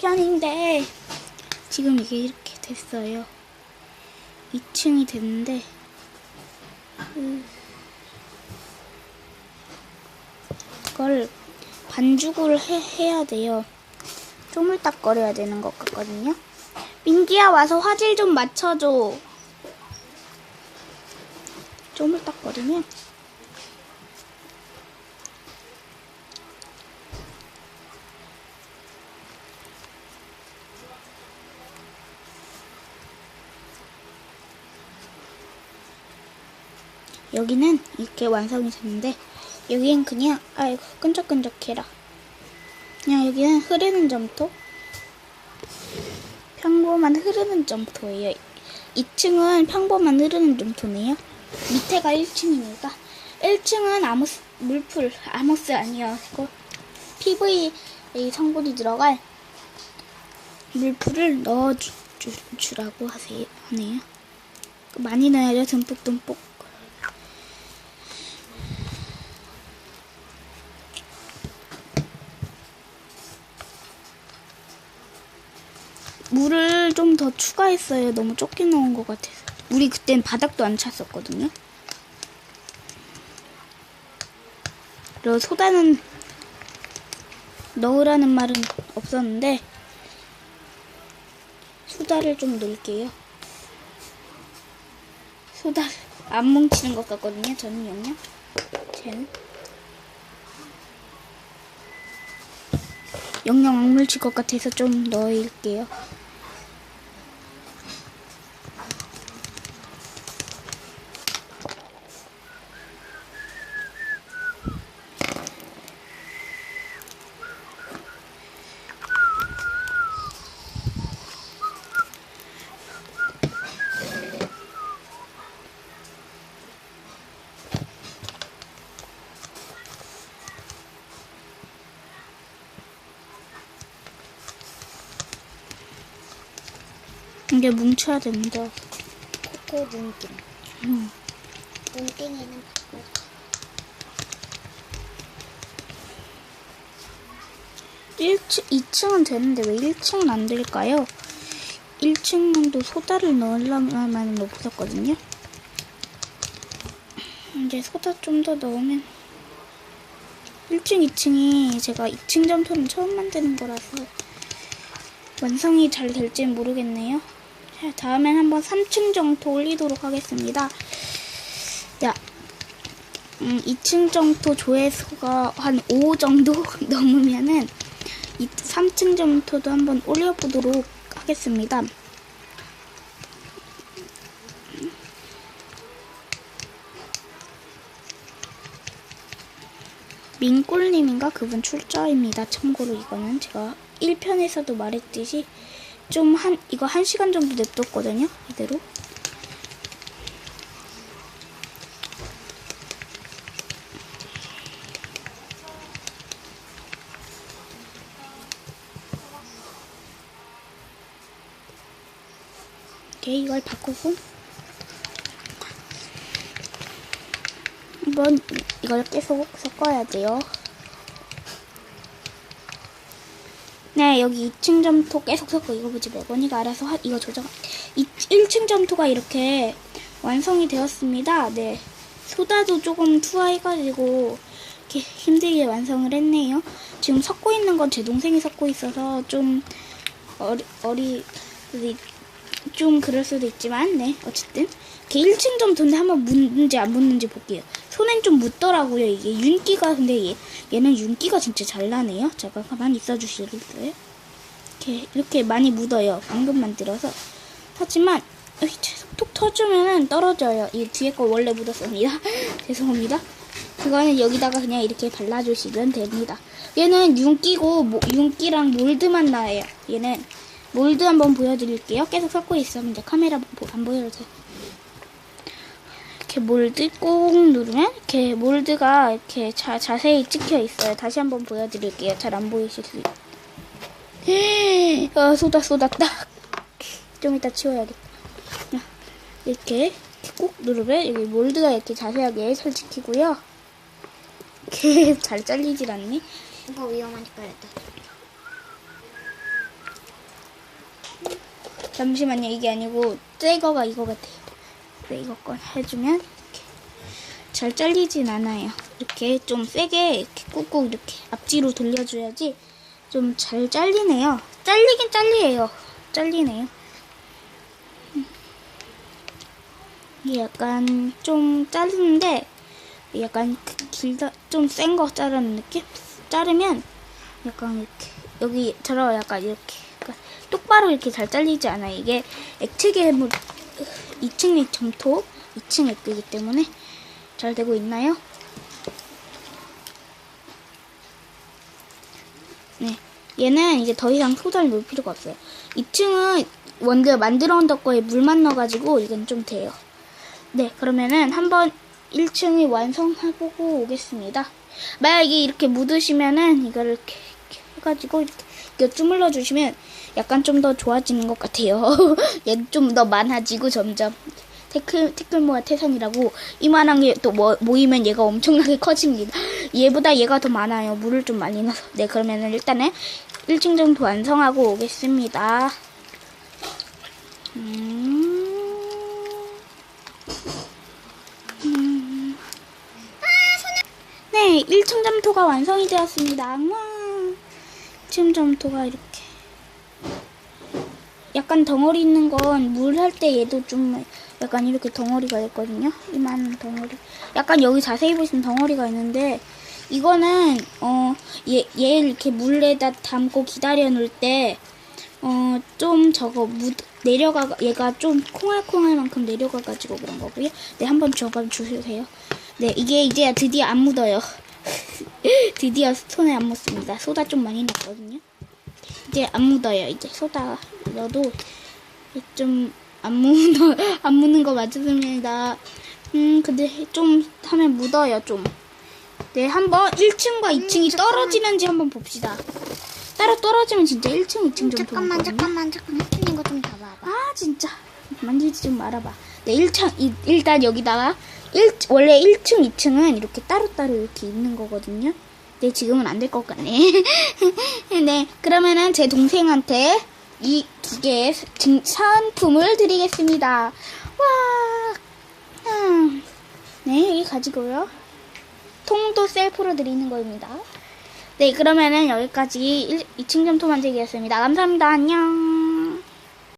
편인데 지금 이게 이렇게 됐어요. 2층이 됐는데 음, 이걸 반죽을 해, 해야 돼요. 쪼물딱거려야 되는 것 같거든요. 민기야 와서 화질 좀 맞춰줘. 쪼물딱거리면 여기는 이렇게 완성이 됐는데 여기는 그냥 아이고 끈적끈적해라. 그냥 여기는 흐르는 점토? 평범한 흐르는 점토예요. 2층은 평범한 흐르는 점토네요. 밑에가 1층이니까 1층은 아모스 물풀 아모스 아니요 이거 PV 성분이 들어갈 물풀을 넣어 주, 주, 주라고 하세요. 하네요. 많이 넣어야죠 듬뿍듬뿍 물을 좀 더 추가했어요. 너무 적게 넣은 것 같아서. 물이 그땐 바닥도 안 찼었거든요. 그리고 소다는 넣으라는 말은 없었는데 소다를 좀 넣을게요. 소다 안 뭉치는 것 같거든요. 저는 영양. 쟤는 영양 안 뭉칠 것 같아서 좀 넣을게요. 이게 뭉쳐야 됩니다. 코코 눈띵. 음. 눈띵이는 바꿔. 일 2층은 되는데 왜 1층은 안 될까요? 1층도 소다를 넣으려면 없었거든요. 이제 소다 좀 더 넣으면 1층, 2층이 제가 2층 점토는 처음 만드는 거라서 완성이 잘 될지는 모르겠네요. 자, 다음엔 한번 3층 점토 올리도록 하겠습니다. 야, 음, 2층 점토 조회수가 한 5 정도 넘으면은 이 3층 점토도 한번 올려보도록 하겠습니다. 민꿀님인가 그분 출처입니다. 참고로 이거는 제가 1편에서도 말했듯이 좀 한 이거 1시간 정도 냅뒀거든요. 이대로. 오케이 이걸 바꾸고 한번 이걸 계속 섞어야 돼요. 네, 여기 2층 점토 계속 섞고 이거 보지 말고 언니가 알아서 하, 이거 조정. 2, 1층 점토가 이렇게 완성이 되었습니다. 네, 소다도 조금 투하해가지고 이렇게 힘들게 완성을 했네요. 지금 섞고 있는 건 제 동생이 섞고 있어서 좀 어리 어리 좀 그럴 수도 있지만 네 어쨌든 이렇게 1층 점토인데 한번 묻는지 안 묻는지 볼게요. 손엔 좀 묻더라고요 이게 윤기가 근데 얘, 얘는 윤기가 진짜 잘 나네요. 잠깐 가만히 있어 주시겠어요? 이렇게 이렇게 많이 묻어요. 방금 만들어서 하지만 톡 터주면은 떨어져요. 이 뒤에 거 원래 묻었습니다. 죄송합니다. 그거는 여기다가 그냥 이렇게 발라주시면 됩니다. 얘는 윤기고 모- 윤기랑 몰드만 나요. 얘는 몰드 한번 보여드릴게요. 계속 섞고 있으면 이제 카메라 보- 안 돼요. 이렇게 몰드 꾹 누르면 이렇게 몰드가 이렇게 자, 자세히 찍혀 있어요. 다시 한번 보여드릴게요. 잘 안 보이실 수 있어요. 아, 쏟아 쏟았다. 좀 이따 치워야겠다. 자, 이렇게 꾹 누르면 여기 몰드가 이렇게 자세하게 잘 찍히고요. 이렇게 잘 잘리질 않니? 이거 위험하니까 일단. 잠시만요. 이게 아니고 새 거가 이거 같아요. 네, 이거 건 해주면 이렇게 잘 잘리진 않아요. 이렇게 좀 세게 이렇게 꾹꾹 이렇게 앞뒤로 돌려줘야지 좀 잘 잘리네요. 잘리긴 잘리에요. 잘리네요. 음. 이게 약간 좀 자르는데 약간 그 길다 좀 센 거 자르는 느낌? 자르면 약간 이렇게 여기처럼 약간 이렇게 약간 똑바로 이렇게 잘 잘리지 않아요. 이게 액체 괴물 2층 점토 2층 액이기 때문에 잘 되고 있나요? 네. 얘는 이제 더 이상 소다를 넣을 필요가 없어요. 2층은 원래 만들어 놓은 거에 물만 넣어가지고 이건 좀 돼요. 네, 그러면은 한번 1층을 완성해보고 오겠습니다. 만약에 이렇게 묻으시면은 이거를 이렇게 해가지고 이렇게, 이렇게 주물러 주시면 약간 좀 더 좋아지는 것 같아요. 얘 좀 더 많아지고 점점. 태클, 태클모아 태산이라고 이만한 게 또 모이면 얘가 엄청나게 커집니다. 얘보다 얘가 더 많아요. 물을 좀 많이 넣어서. 네, 그러면은 일단은 1층 정도 완성하고 오겠습니다. 음... 음... 네, 1층 점토가 완성이 되었습니다. 와, 1층 점토가 이렇게. 약간 덩어리 있는 건 물 할 때 얘도 좀 약간 이렇게 덩어리가 있거든요. 이만 덩어리. 약간 여기 자세히 보시면 덩어리가 있는데 이거는 어 얘 얘 이렇게 물에다 담고 기다려 놓을 때 어 좀 저거 묻 내려가 얘가 좀 콩알콩할 만큼 내려가 가지고 그런 거고요. 네 한번 줘봐 주세요. 네 이게 이제 드디어 안 묻어요. 드디어 손에 안 묻습니다. 소다 좀 많이 넣었거든요. 이제 안 묻어요. 이제 소다 넣어도 좀 안 묻어 안 묻는 거 맞습니다. 음 근데 좀 하면 묻어요 좀. 네 한번 1층과 2층이 잠깐만. 떨어지는지 한번 봅시다. 따로 떨어지면 진짜 1층, 2층 좀 잠깐만. 잠깐만 잠깐만 혜준이 이거 좀 봐봐 아 진짜 만지지 좀 말아봐. 네 1층 이- 일단 여기다가 1 원래 1층, 2층은 이렇게 따로따로 이렇게 있는 거거든요. 네 지금은 안 될 것 같네. 네 그러면은 제 동생한테 이 두 개의 증- 사은품을 드리겠습니다. 와, 음. 네 여기 가지고요. 통도 셀프로 드리는 겁니다. 네 그러면은 여기까지 2층 점토 만들기였습니다. 감사합니다. 안녕.